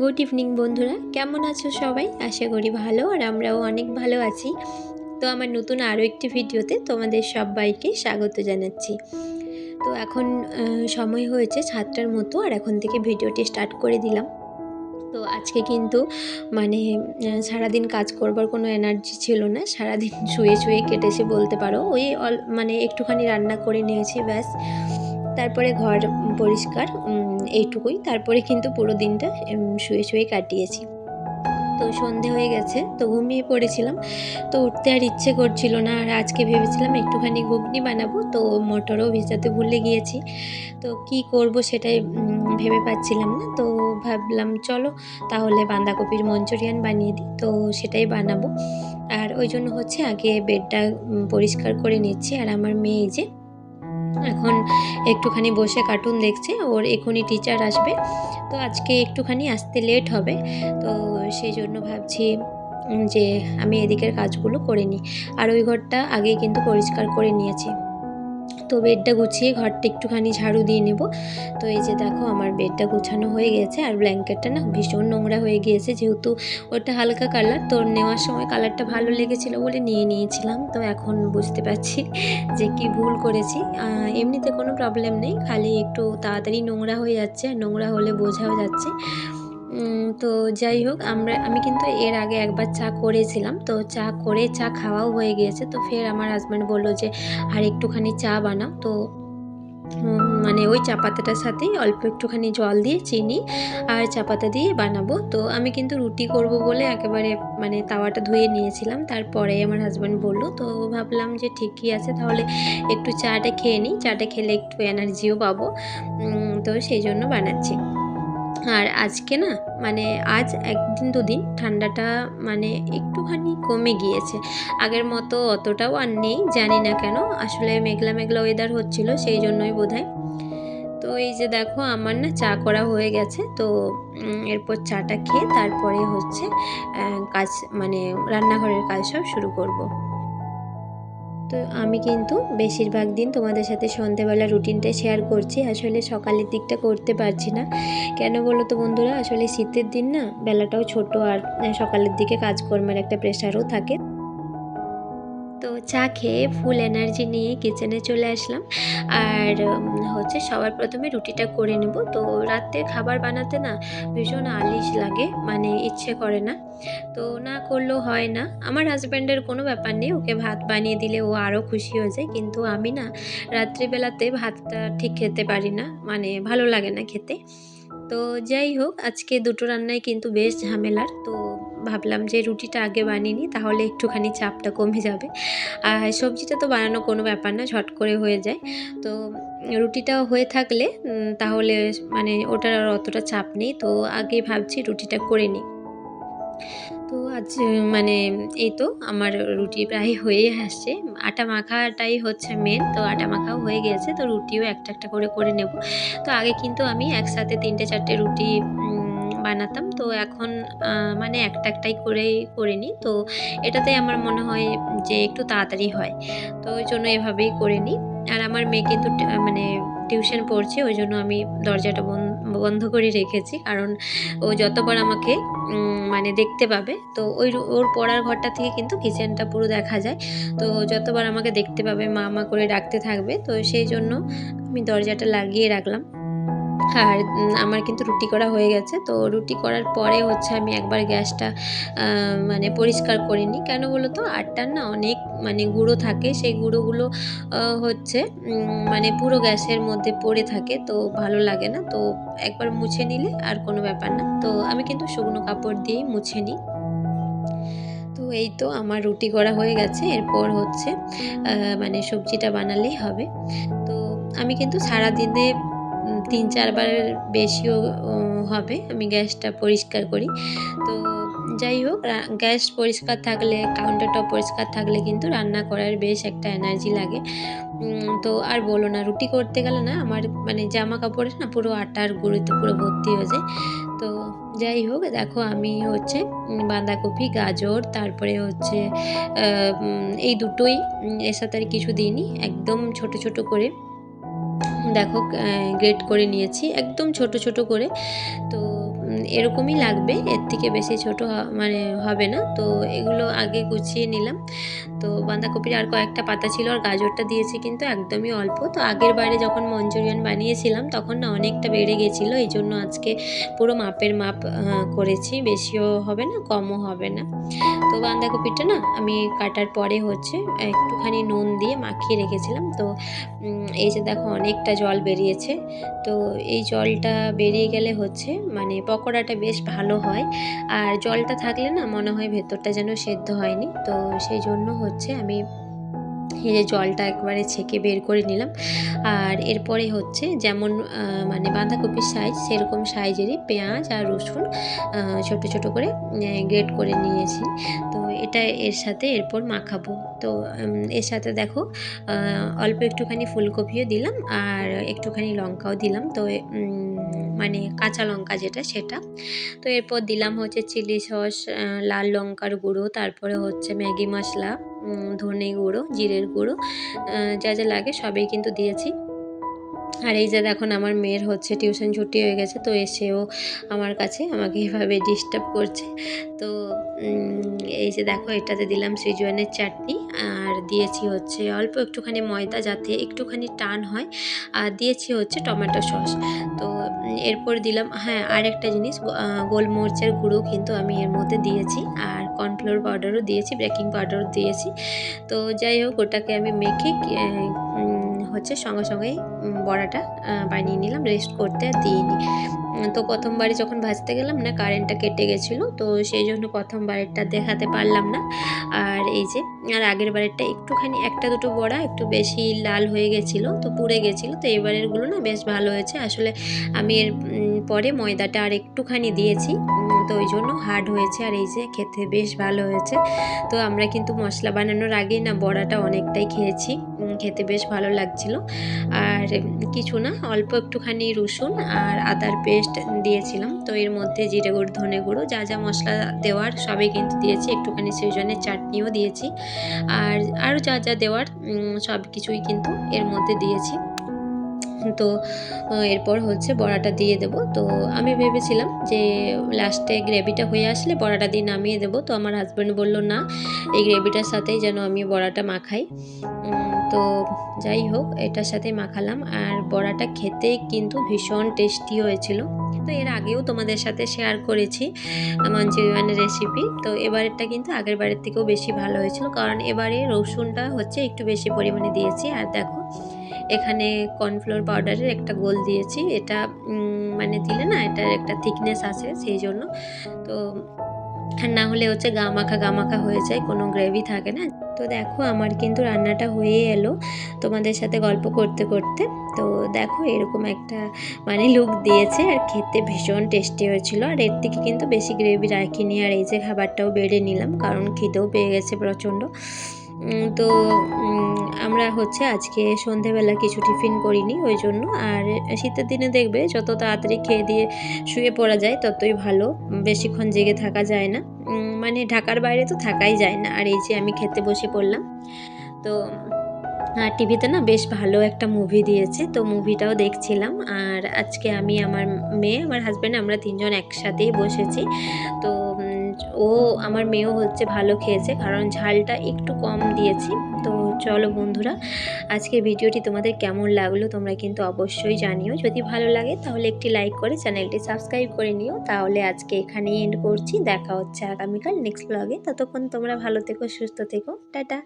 Good evening বন্ধুরা। কেমন আছো সবাই? আশা করি ভালো, আর আমরাও অনেক ভালো আছি। তো আমার নতুন আরও একটি ভিডিওতে তোমাদের সবাইকে স্বাগত জানাচ্ছি। তো এখন সময় হয়েছে সাতটার মতো, আর এখন থেকে ভিডিওটি স্টার্ট করে দিলাম। তো আজকে কিন্তু মানে সারাদিন কাজ করবার কোনো এনার্জি ছিল না। সারাদিন শুয়ে শুয়ে কেটেছে বলতে পারো। ওই মানে একটুখানি রান্না করে নিয়েছি, ব্যাস। তারপরে ঘর পরিষ্কার এইটুকুই। তারপরে কিন্তু পুরো দিনটা শুয়ে শুয়ে কাটিয়েছি। তো সন্ধে হয়ে গেছে, তো ঘুমিয়ে পড়েছিলাম। তো উঠতে আর ইচ্ছে করছিল না, আর আজকে ভেবেছিলাম একটুখানি ঘুগনি বানাবো, তো মটরও ভিজাতে ভুলে গিয়েছি। তো কি করব সেটাই ভেবে পাচ্ছিলাম না, তো ভাবলাম চলো তাহলে বাঁধাকপির মঞ্চুরিয়ান বানিয়ে দিই, তো সেটাই বানাবো। আর ওই জন্য হচ্ছে আগে বেডটা পরিষ্কার করে নিচ্ছি, আর আমার মেয়ে যে এখন একটুখানি বসে কার্টুন দেখছে, ওর এখনই টিচার আসবে। তো আজকে একটুখানি আসতে লেট হবে, তো সেই জন্য ভাবছি যে আমি এদিকের কাজগুলো করে নিই। আর ওই ঘরটা আগেই কিন্তু পরিষ্কার করে নিয়েছি। তো বেডটা গুছিয়ে ঘরটা একটুখানি ঝাড়ু দিয়ে নেব। তো এই যে দেখো আমার বেডটা গুছানো হয়ে গেছে আর ব্ল্যাঙ্কেটটা না ভীষণ নোংরা হয়ে গিয়েছে। যেহেতু ওটা হালকা কালার তো নেওয়ার সময় কালারটা ভালো লেগেছিলো বলে নিয়ে নিয়েছিলাম। তো এখন বুঝতে পারছি যে কি ভুল করেছি। এমনিতে কোনো প্রবলেম নেই, খালি একটু তাড়াতাড়ি নোংরা হয়ে যাচ্ছে। আর নোংরা হলে বোঝাও যাচ্ছে। তো যাই হোক, আমরা, আমি কিন্তু এর আগে একবার চা করেছিলাম। তো চা করে চা খাওয়াও হয়ে গিয়েছে। তো ফের আমার হাজব্যান্ড বলল যে, আর একটুখানি চা বানাও। তো মানে ওই চা পাতাটার সাথেই অল্প একটুখানি জল দিয়ে, চিনি আর চা পাতা দিয়ে বানাবো। তো আমি কিন্তু রুটি করব বলে একেবারে মানে তাওয়াটা ধুয়ে নিয়েছিলাম। তারপরে আমার হাজব্যান্ড বলল, তো ভাবলাম যে ঠিকই আছে, তাহলে একটু চাটা খেয়ে নিই। চাটা খেলে একটু এনার্জিও পাবো। তো সেই জন্য বানাচ্ছি। আর আজকে না মানে আজ একদিন দুদিন ঠান্ডাটা মানে একটুখানি কমে গিয়েছে। আগের মতো অতটাও আর নেই, জানি না কেন। আসলে মেঘলা মেঘলা ওয়েদার হচ্ছিল, সেই জন্যই বোধহয়। তো এই যে দেখো, আমার না চা করা হয়ে গেছে। তো এরপর চাটা খেয়ে তারপরে হচ্ছে কাজ মানে রান্নাঘরের কাজ সব শুরু করব। তো আমি কিন্তু বেশিরভাগ দিন তোমাদের সাথে সন্ধেবেলা রুটিনটা শেয়ার করছি। আসলে সকালের দিকটা করতে পারছি না। কেন বলো তো বন্ধুরা? আসলে শীতের দিন না বেলাটাও ছোট আর সকালের দিকে কাজকর্মের একটা প্রেশারও থাকে। তো চা খেয়ে ফুল এনার্জি নিয়ে কিচেনে চলে আসলাম। আর হচ্ছে সবার প্রথমে রুটিটা করে নেব। তো রাতে খাবার বানাতে না ভীষণ আলিশ লাগে মানে ইচ্ছে করে না। তো না করলেও হয় না। আমার হাজব্যান্ডের কোনো ব্যাপার নেই, ওকে ভাত বানিয়ে দিলে ও আরও খুশি হয়ে যায়। কিন্তু আমি না রাত্রিবেলাতে ভাতটা ঠিক খেতে পারি না মানে ভালো লাগে না খেতে। তো যাই হোক, আজকে দুটো রান্নাই কিন্তু বেশ ঝামেলার। তো ভাবলাম যে রুটিটা আগে বানিয়ে নিই, তাহলে একটুখানি চাপটা কমে যাবে। আর সবজিটা তো বানানো কোনো ব্যাপার না, ঝট করে হয়ে যায়। তো রুটিটা হয়ে থাকলে তাহলে মানে ওটার আর অতটা চাপ নেই। তো আগে ভাবছি রুটিটা করে নিই। তো আজ মানে এই তো আমার রুটি প্রায় হয়ে আসছে। আটা মাখাটাই হচ্ছে মেন তো আটা মাখাও হয়ে গেছে। তো রুটিও একটা একটা করে করে নেব। তো আগে কিন্তু আমি একসাথে তিনটে চারটে রুটি বানাতাম। তো এখন মানে একটা একটাই করেই করে নিই তো এটাতে আমার মনে হয় যে একটু তাড়াতাড়ি হয়। তো ওই জন্য এভাবেই করে নিই আর আমার মেয়ে কিন্তু মানে টিউশন পড়ছে, ওই জন্য আমি দরজাটা বন- বন্ধ করে রেখেছি। কারণ ও যতবার আমাকে মানে দেখতে পাবে, তো ওই ওর পড়ার ঘরটা থেকে কিন্তু কিচেনটা পুরো দেখা যায়। তো যতবার আমাকে দেখতে পাবে মা মা করে ডাকতে থাকবে, তো সেই জন্য আমি দরজাটা লাগিয়ে রাখলাম। আর আমার কিন্তু রুটি করা হয়ে গেছে। তো রুটি করার পরে হচ্ছে আমি একবার গ্যাসটা মানে পরিষ্কার করে নিই কেন বলো তো আটটার না অনেক মানে গুঁড়ো থাকে। সেই গুঁড়োগুলো হচ্ছে মানে পুরো গ্যাসের মধ্যে পড়ে থাকে। তো ভালো লাগে না। তো একবার মুছে নিলে আর কোনো ব্যাপার না। তো আমি কিন্তু শুকনো কাপড় দিয়েই মুছে নিই। তো এই তো আমার রুটি করা হয়ে গেছে। এরপর হচ্ছে মানে সবজিটা বানালেই হবে। তো আমি কিন্তু সারাদিনে তিন চারবার বেশিও হবে। আমি গ্যাসটা পরিষ্কার করি। তো যাই হোক গ্যাস পরিষ্কার থাকলে কাউন্টারটপ পরিষ্কার থাকলে কিন্তু রান্না করার বেশ একটা এনার্জি লাগে। তো আর বলো না, রুটি করতে গেলে না, আমার মানে জামা কাপড়ে না পুরো আটার গুঁড়োতে পুরো ভর্তি হয়ে যায়। তো যাই হোক, দেখো আমি হচ্ছে বাঁধাকপি, গাজর, তারপরে হচ্ছে এই দুটোই এর সাথে আর কিছু দিইনি। একদম ছোট ছোট করে দেখো গ্রেড করে নিয়েছি, একদম ছোট ছোট করে। তো এরকমই লাগবে, এর থেকে বেশি ছোট মানে হবে না। তো, এগুলো আগে গুছিয়ে নিলাম। তো বাঁধাকপির আর কয়েকটা পাতা ছিল আর গাজরটা দিয়েছি কিন্তু একদমই অল্প। তো আগের বারে যখন মঞ্চুরিয়ান বানিয়েছিলাম তখন না অনেকটা বেড়ে গেছিল, এই জন্য আজকে পুরো মাপের মাপ করেছি। বেশিও হবে না, কমও হবে না। তো বাঁধাকপিটা না আমি কাটার পরে হচ্ছে একটুখানি নুন দিয়ে মাখিয়ে রেখেছিলাম। তো এই যে দেখো অনেকটা জল বেরিয়েছে। তো এই জলটা বেরিয়ে গেলে হচ্ছে মানে পকোড়াটা বেশ ভালো হয়। আর জলটা থাকলে না মনে হয় ভেতরটা যেন সেদ্ধ হয়নি। তো সেই জন্য হচ্ছে আমি এই যে জলটা একবারে ছেঁকে বের করে নিলাম। আর এরপরে হচ্ছে যেমন মানে বাঁধাকপির সাইজ সেরকম সাইজেরই পেঁয়াজ আর রসুন ছোট ছোট করে গ্রেট করে নিয়েছি। তো এটা এর সাথে এরপর মাখাবো। তো এর সাথে দেখো অল্প একটুখানি ফুলকপিও দিলাম আর একটুখানি লঙ্কাও দিলাম। তো মানে কাঁচা লঙ্কা যেটা সেটা। তো এরপর দিলাম হচ্ছে চিলি সস লাল লঙ্কার গুঁড়ো, তারপরে হচ্ছে ম্যাগি মশলা। ধনে গুঁড়ো, জিরের গুঁড়ো যা যা লাগে সবই কিন্তু দিয়েছি। আর এই যে দেখুন আমার মেয়ের হচ্ছে টিউশন ছুটি হয়ে গেছে, তো এসেও আমার কাছে আমাকে এভাবে ডিস্টার্ব করছে। তো এই যে দেখো এটাতে দিলাম সিজুয়ানের চাটনি, আর দিয়েছি হচ্ছে অল্প একটুখানি ময়দা যাতে একটুখানি টান হয়, আর দিয়েছি হচ্ছে টমেটো সস। তো এরপর দিলাম হ্যাঁ আর একটা জিনিস গোলমরিচের গুঁড়ো কিন্তু আমি এর মধ্যে দিয়েছি, আর কর্নফ্লোর পাউডারও দিয়েছি বেকিং পাউডারও দিয়েছি। তো যাই হোক, ওটাকে আমি মেখে হচ্ছে সঙ্গে সঙ্গেই বড়াটা বানিয়ে নিলাম রেস্ট করতে আর দিইনি। তো প্রথমবারই যখন ভাজতে গেলাম না কারেন্টটা কেটে গেছিল, তো সেই জন্য প্রথমবারেরটা দেখাতে পারলাম না। আর এই যে, আর আগের বারেরটা একটুখানি, একটা দুটো বড়া একটু বেশি লাল হয়ে গেছিল, তো পুড়ে গেছিল, তো এবারেরগুলো না বেশ ভালো হয়েছে। আসলে আমি এর পরে ময়দাটা আর একটুখানি দিয়েছি তো ওই জন্য হার্ড হয়েছে আর এই যে খেতে বেশ ভালো হয়েছে। তো আমরা কিন্তু মশলা বানানোর আগেই না বড়াটা অনেকটাই খেয়েছি খেতে বেশ ভালো লাগছিল। আর কিছু না, অল্প একটুখানি রসুন আর আদার পেস্ট দিয়েছিলাম। তো এর মধ্যে জিরে গুঁড়ো, ধনে গুঁড়ো, যা যা মশলা দেওয়ার সবই কিন্তু দিয়েছি। একটুখানি সেজনের চাটনিও দিয়েছি। আর আরও যা যা দেওয়ার সব কিছুই কিন্তু এর মধ্যে দিয়েছি। তো এরপর হচ্ছে বড়াটা দিয়ে দেবো। তো আমি ভেবেছিলাম যে লাস্টে গ্রেভিটা হয়ে আসলে বড়াটা দিয়ে নামিয়ে দেবো। তো আমার হাজব্যান্ড বলল, না, এই গ্রেভিটার সাথেই যেন আমি বড়াটা মাখাই। তো যাই হোক, এটার সাথে মাখালাম। আর বড়াটা খেতে কিন্তু ভীষণ টেস্টি হয়েছিল। তো এর আগেও তোমাদের সাথে শেয়ার করেছি মাঞ্চুরিয়ানের রেসিপি তো এবারেরটা কিন্তু আগের বারের থেকেও বেশি ভালো হয়েছিল। কারণ এবারে রসুনটা হচ্ছে একটু বেশি পরিমাণে দিয়েছি। আর দেখো এখানে কর্নফ্লোর পাউডারের একটা গোল দিয়েছি। এটা মানে দিলে না এটার একটা থিকনেস আছে সেই জন্য। তো, আর না হলে হচ্ছে গা মাখা গা মাখা হয়ে যায়, কোনো গ্রেভি থাকে না। তো দেখো আমার কিন্তু রান্নাটা হয়ে এলো তোমাদের সাথে গল্প করতে করতে। তো দেখো এরকম একটা মানে লুক দিয়েছে আর খেতে ভীষণ টেস্টি হয়েছিল। আর এর থেকে কিন্তু বেশি গ্রেভি রাখিনি। আর এই যে খাবারটাও বেড়ে নিলাম, কারণ খিদেও পেয়ে গেছে প্রচণ্ড। তো আমরা হচ্ছে আজকে সন্ধেবেলা কিছু টিফিন করিনি, ওই জন্য। আর শীতের দিনে দেখবে যত তাড়াতাড়ি খেয়ে দিয়ে শুয়ে পড়া যায়, ততই ভালো। বেশিক্ষণ জেগে থাকা যায় না। মানে ঢাকার বাইরে তো থাকাই যায় না। আর এই যে আমি খেতে বসে পড়লাম। তো, আর টিভিতে না বেশ ভালো একটা মুভি দিয়েছে। তো মুভিটাও দেখছিলাম। আর আজকে আমি, আমার মেয়ে, আমার হাজব্যান্ড আমরা তিনজন একসাথেই বসেছি। তো ও আমার মেয়েও হচ্ছে ভালো খেয়েছে, কারণ ঝালটা একটু কম দিয়েছি। তো চলো বন্ধুরা, আজকের ভিডিওটি তোমাদের কেমন লাগল তোমরা কিন্তু অবশ্যই জানিও। যদি ভালো লাগে তাহলে একটি লাইক করে চ্যানেলটি সাবস্ক্রাইব করে নিও। তাহলে আজকে এখানেই এন্ড করছি। দেখা হচ্ছে আগামীকাল নেক্সট ব্লগে ততক্ষণ তোমরা ভালো থেকো, সুস্থ থেকো। টাটা।